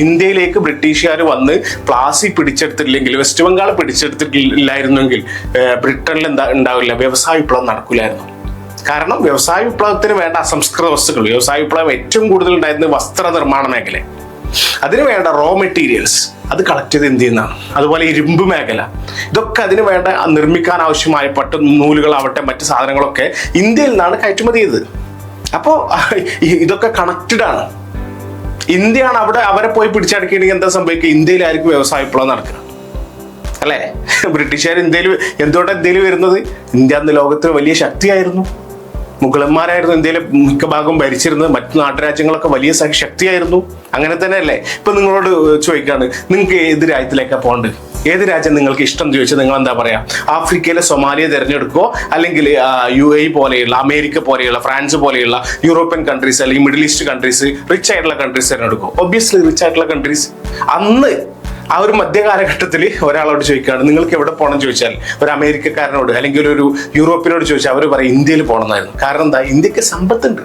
ഇന്ത്യയിലേക്ക് ബ്രിട്ടീഷുകാർ വന്ന് പ്ലാസി പിടിച്ചെടുത്തിട്ടില്ലെങ്കിൽ വെസ്റ്റ് ബംഗാൾ പിടിച്ചെടുത്തിട്ടില്ലായിരുന്നെങ്കിൽ ബ്രിട്ടനിൽ എന്താ ഉണ്ടാവില്ല വ്യവസായ വിപ്ലവം നടക്കില്ലായിരുന്നു കാരണം വ്യവസായ വിപ്ലവത്തിന് വേണ്ട അസംസ്കൃത വസ്തുക്കൾ വ്യവസായ വിപ്ലവം ഏറ്റവും കൂടുതൽ ഉണ്ടായിരുന്നത് വസ്ത്ര നിർമ്മാണ മേഖല. അതിന് വേണ്ട റോ മെറ്റീരിയൽസ് അത് കളക്ട് ചെയ്ത് എന്ത് ചെയ്യുന്നതാണ് അതുപോലെ ഇരുമ്പ് മേഖല. ഇതൊക്കെ അതിന് വേണ്ട നിർമ്മിക്കാൻ ആവശ്യമായ പട്ട് നൂലുകളാവട്ടെ മറ്റു സാധനങ്ങളൊക്കെ ഇന്ത്യയിൽ നിന്നാണ് കയറ്റുമതി ചെയ്തത്. അപ്പോൾ ഇതൊക്കെ കണക്റ്റഡ് ആണ്. ഇന്ത്യയാണ് അവിടെ അവരെ പോയി പിടിച്ചടക്കിയിട്ടുണ്ടെങ്കിൽ എന്താ സംഭവിക്കുക? ഇന്ത്യയിലായിരിക്കും വ്യവസായ വിപ്ലവം നടക്കുക. അല്ലേ? ബ്രിട്ടീഷുകാർ ഇന്ത്യയിൽ എന്തുകൊണ്ടാണ് ഇന്ത്യയിൽ വരുന്നത്? ഇന്ത്യ അന്ന് ലോകത്തിന് വലിയ ശക്തിയായിരുന്നു. മുഗളന്മാരായിരുന്നു ഇന്ത്യയിലെ മിക്ക ഭാഗം ഭരിച്ചിരുന്നത്. മറ്റു നാട്ടുരാജ്യങ്ങളൊക്കെ വലിയ ശക്തിയായിരുന്നു. അങ്ങനെ തന്നെയല്ലേ? ഇപ്പൊ നിങ്ങളോട് ചോദിക്കാണ് നിങ്ങൾക്ക് ഏത് രാജ്യത്തിലേക്കാണ് പോകേണ്ടത്? ഏത് രാജ്യം നിങ്ങൾക്ക് ഇഷ്ടം ചോദിച്ചാൽ നിങ്ങൾ എന്താ പറയാ? ആഫ്രിക്കയിലെ സൊമാലിയ തിരഞ്ഞെടുക്കുക അല്ലെങ്കിൽ യു എ പോലെയുള്ള അമേരിക്ക പോലെയുള്ള ഫ്രാൻസ് പോലെയുള്ള യൂറോപ്യൻ കൺട്രീസ് അല്ലെങ്കിൽ മിഡിൽ ഈസ്റ്റ് കൺട്രീസ് റിച്ച് ആയിട്ടുള്ള കൺട്രീസ് തിരഞ്ഞെടുക്കുക ഒബ്വിയസ്ലി റിച്ച് ആയിട്ടുള്ള കൺട്രീസ് അന്ന് ആ ഒരു മധ്യകാലഘട്ടത്തിൽ ഒരാളോട് ചോദിക്കുകയാണ് നിങ്ങൾക്ക് എവിടെ പോകണം ചോദിച്ചാൽ ഒരു അമേരിക്കക്കാരനോട് അല്ലെങ്കിൽ ഒരു യൂറോപ്പിനോട് ചോദിച്ചാൽ അവർ പറയും ഇന്ത്യയിൽ പോകണമെന്നായിരുന്നു കാരണം എന്താ? ഇന്ത്യയ്ക്ക് സമ്പത്തുണ്ട്.